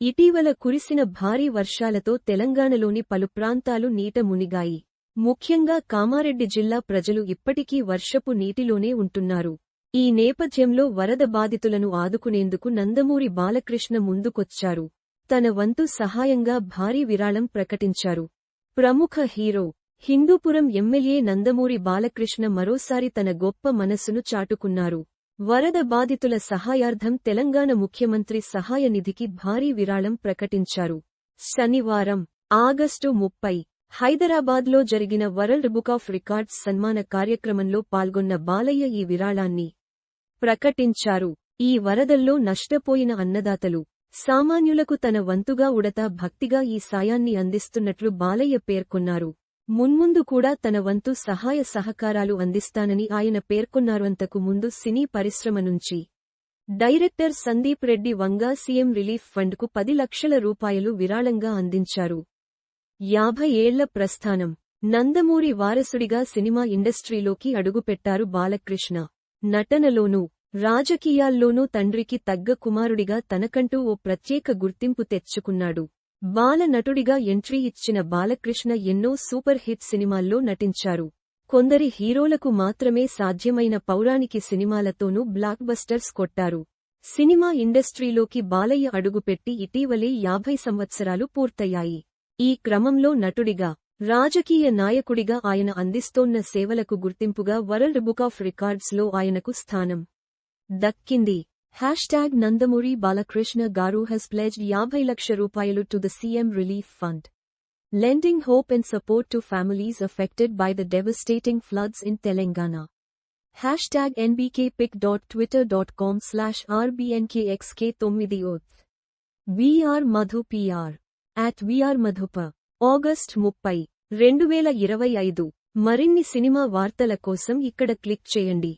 ఇటీవల కురిసిన భారీ వర్షాలతో తెలంగాణలోని పలు ప్రాంతాలు నీట మునిగాయి. ముఖ్యంగా కామారెడ్డి జిల్లా ప్రజలు ఇప్పటికీ వర్షపు నీటిలోనే ఉంటున్నారు. ఈ నేపథ్యంలో వరద బాధితులను ఆదుకునేందుకు నందమూరి బాలకృష్ణ ముందుకొచ్చారు. తన వంతు సహాయంగా భారీ విరాళం ప్రకటించారు. ప్రముఖ హీరో హిందూపురం ఎమ్మెల్యే నందమూరి బాలకృష్ణ మరోసారి తన గొప్ప మనస్సును చాటుకున్నారు. వరద బాధితుల సహాయార్థం తెలంగాణ ముఖ్యమంత్రి సహాయ నిధికి భారీ విరాళం ప్రకటించారు. శనివారం ఆగస్టు ముప్పై హైదరాబాద్లో జరిగిన వరల్డ్ బుక్ ఆఫ్ రికార్డ్స్ సన్మాన కార్యక్రమంలో పాల్గొన్న బాలయ్య ఈ విరాళాన్ని ప్రకటించారు. ఈ వరదల్లో నష్టపోయిన అన్నదాతలు సామాన్యులకు తన వంతుగా ఉడతా భక్తిగా ఈ సాయాన్ని అందిస్తున్నట్లు బాలయ్య పేర్కొన్నారు. మున్ముందు కూడా తన వంతు సహాయ సహకారాలు అందిస్తానని ఆయన పేర్కొన్నారంతకు ముందు సినీ పరిశ్రమ నుంచి. Director Sandeep Reddy Vanga CM relief ఫండ్కు పది లక్షల రూపాయలు విరాళంగా అందించారు. యాభై ఏళ్ళ ప్రస్థానం. నందమూరి వారసుడిగా సినిమా ఇండస్ట్రీలోకి అడుగుపెట్టారు బాలకృష్ణ. నటనలోనూ రాజకీయాల్లోనూ తండ్రికి తగ్గ కుమారుడిగా తనకంటూ ఓ ప్రత్యేక గుర్తింపు తెచ్చుకున్నాడు. బాల నటుడిగా ఎంట్రీ ఇచ్చిన బాలకృష్ణ ఎన్నో సూపర్ హిట్ సినిమాల్లో నటించారు. కొందరి హీరోలకు మాత్రమే సాధ్యమైన పౌరాణికి సినిమాలతోనూ బ్లాక్ బస్టర్స్ కొట్టారు. సినిమా ఇండస్ట్రీలోకి బాలయ్య అడుగుపెట్టి ఇటీవలే యాభై సంవత్సరాలు పూర్తయ్యాయి. ఈ క్రమంలో నటుడిగా రాజకీయ నాయకుడిగా ఆయన అందిస్తోన్న సేవలకు గుర్తింపుగా వరల్డ్ బుక్ ఆఫ్ రికార్డ్స్లో ఆయనకు స్థానం దక్కింది. హ్యాష్ ట్యాగ్ నందమూరి బాలకృష్ణ గారు హెస్ ప్లెజ్డ్ యాభై లక్ష రూపాయలు to the CM relief fund lending hope and support to families affected by the devastating floods in Telangana hashtag NBK pic dot Twitter dot com slash ఆర్బీఎన్కేఎక్స్కే తొమ్మిది oath VR Madhu PR at VR మధుప August ముప్పై రెండు వేల ఇరవై ఐదు. మరిన్ని cinema వార్తల కోసం ఇక్కడ క్లిక్ చేయండి.